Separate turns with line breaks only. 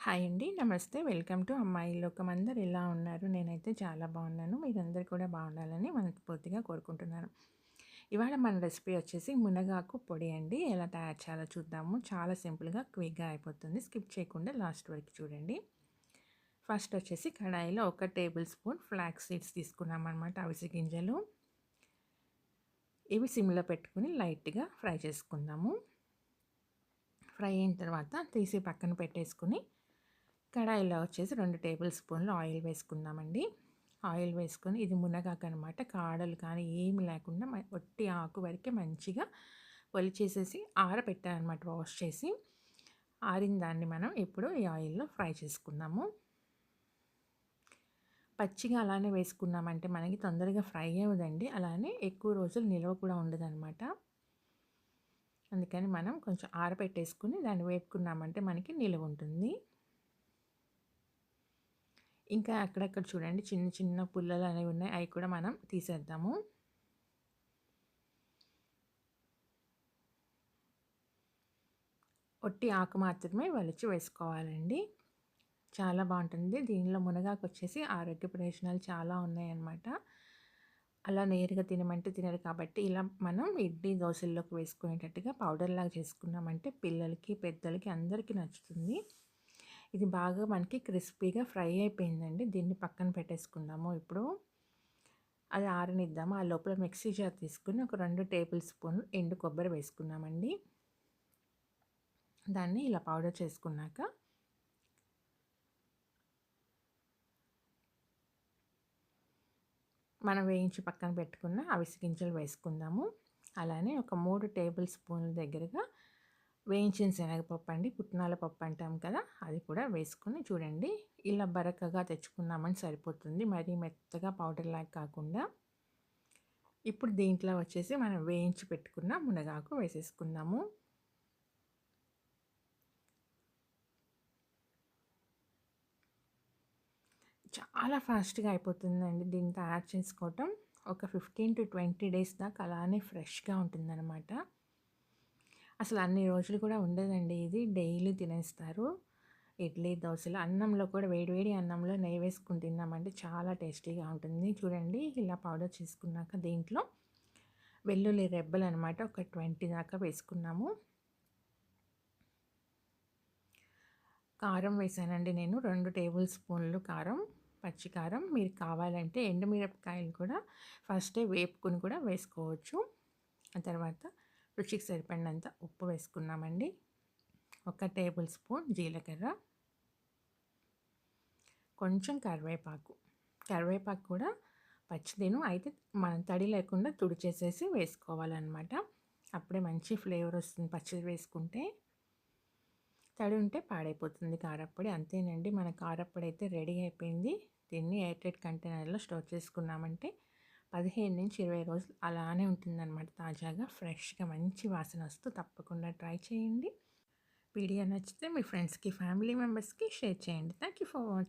Hi అండి. నమస్తే. Welcome to అమ్మాయి లోకం. అందరు ఎలా ఉన్నారు? నేనైతే చాలా బాగున్నాను. మీరందరూ కూడా బాగుండాలని మనస్ఫూర్తిగా కోరుకుంటున్నాను. ఇవాళ మన రెసిపీ వచ్చేసి మునగాకు పొడి అండి. ఎలా తయారు చేయాలో చూద్దాము. చాలా సింపుల్గా క్విక్గా అయిపోతుంది. స్కిప్ చేయకుండా లాస్ట్ వరకు చూడండి. ఫస్ట్ వచ్చేసి కడాయిలో ఒక టేబుల్ స్పూన్ ఫ్లాక్ సీడ్స్ తీసుకున్నాం అనమాట అవిసి గింజలు. ఇవి సిమ్లో పెట్టుకుని లైట్గా ఫ్రై చేసుకుందాము. ఫ్రై అయిన తర్వాత తీసి పక్కన పెట్టేసుకుని కడాయిలో వచ్చేసి రెండు టేబుల్ స్పూన్లు ఆయిల్ వేసుకుందామండి. ఆయిల్ వేసుకొని ఇది మునగాకు అనమాట కాడలు కానీ ఏమి లేకుండా ఒట్టి ఆకు వరకే మంచిగా ఒలిచేసేసి ఆరబెట్టానమాట వాష్ చేసి. ఆరిన దాన్ని మనం ఇప్పుడు ఈ ఆయిల్లో ఫ్రై చేసుకుందాము. పచ్చిగా అలానే వేసుకున్నామంటే మనకి తొందరగా ఫ్రై అవ్వదండి. అలానే ఎక్కువ రోజులు నిల్వ కూడా ఉండదన్నమాట అందుకని మనం కొంచెం ఆరబెట్టేసుకుని దాన్ని వేపుకున్నామంటే మనకి నిల్వ ఉంటుంది. ఇంకా అక్కడక్కడ చూడండి చిన్న చిన్న పుల్లలు అనేవి ఉన్నాయి. అవి కూడా మనం తీసేద్దాము. ఒట్టి ఆకు మాత్రమే వలిచి వేసుకోవాలండి. చాలా బాగుంటుంది. దీనిలో మునగాకు వచ్చేసి ఆరోగ్య ప్రయోజనాలు చాలా ఉన్నాయన్నమాట. అలా నేరుగా తినమంటే తినరు కాబట్టి ఇలా మనం ఇడ్లీ దోశల్లోకి వేసుకునేటట్టుగా పౌడర్ లాగా చేసుకున్నామంటే పిల్లలకి పెద్దలకి అందరికీ నచ్చుతుంది. ఇది బాగా మనకి క్రిస్పీగా ఫ్రై అయిపోయిందండి. దీన్ని పక్కన పెట్టేసుకుందాము ఇప్పుడు. అది ఆరనిద్దాము. ఆ లోపల మిక్సీ జార్ తీసుకుని ఒక రెండు టేబుల్ స్పూన్ ఎండు కొబ్బరి వేసుకున్నామండి దాన్ని ఇలా పౌడర్ చేసుకున్నాక మనం వేయించి పక్కన పెట్టుకున్న అవిసి గింజలు వేసుకుందాము. అలానే ఒక మూడు టేబుల్ స్పూన్ల దగ్గరగా వేయించిన శనగపప్పు అండి. పుట్నాల పప్పు అంటాం కదా అది కూడా వేసుకొని చూడండి. ఇలా బరకగా తెచ్చుకున్నామని సరిపోతుంది. మరీ మెత్తగా పౌడర్ లాగా కాకుండా. ఇప్పుడు దీంట్లో వచ్చేసి మనం వేయించి పెట్టుకున్న మునగాకు వేసేసుకుందాము. చాలా ఫాస్ట్గా అయిపోతుందండి దీన్ని తయారు చేసుకోవటం. ఒక ఫిఫ్టీన్ టు ట్వంటీ డేస్ దాకా అలానే ఫ్రెష్గా ఉంటుందన్నమాట. అసలు అన్ని రోజులు కూడా ఉండదండి. ఇది డైలీ తినేస్తారు. ఇడ్లీ దోశలు అన్నంలో కూడా వేడివేడి అన్నంలో నెయ్యి వేసుకుని తిన్నామంటే చాలా టేస్టీగా ఉంటుంది. చూడండి ఇలా పౌడర్ చేసుకున్నాక దీంట్లో వెల్లుల్లి రెబ్బలు అనమాట ఒక ట్వంటీ దాకా వేసుకున్నాము. కారం వేసానండి నేను. రెండు టేబుల్ స్పూన్లు కారం పచ్చికారం మీరు కావాలంటే ఎండుమిరపకాయలు కూడా ఫస్టే వేపుకుని కూడా వేసుకోవచ్చు. ఆ తర్వాత రుచికి సరిపడినంత ఉప్పు వేసుకున్నామండి. ఒక టేబుల్ స్పూన్ జీలకర్ర. కొంచెం కరివేపాకు. కరివేపాకు కూడా పచ్చిదేను. అయితే మనం తడి లేకుండా తుడిచేసేసి వేసుకోవాలన్నమాట. అప్పుడే మంచి ఫ్లేవర్ వస్తుంది పచ్చిది వేసుకుంటే. తడి ఉంటే పాడైపోతుంది కారప్పొడి. అంతేనండి. మన కారప్పొడి అయితే రెడీ అయిపోయింది. దీన్ని ఎయిర్టెడ్ కంటైనర్లో స్టోర్ చేసుకున్నామంటే పదిహేను నుంచి ఇరవై రోజులు అలానే ఉంటుందన్నమాట తాజాగా ఫ్రెష్గా మంచి వాసన వస్తూ తప్పకుండా ట్రై చేయండి. వీడియో నచ్చితే మీ ఫ్రెండ్స్కి ఫ్యామిలీ మెంబర్స్కి షేర్ చేయండి. Thank you for watching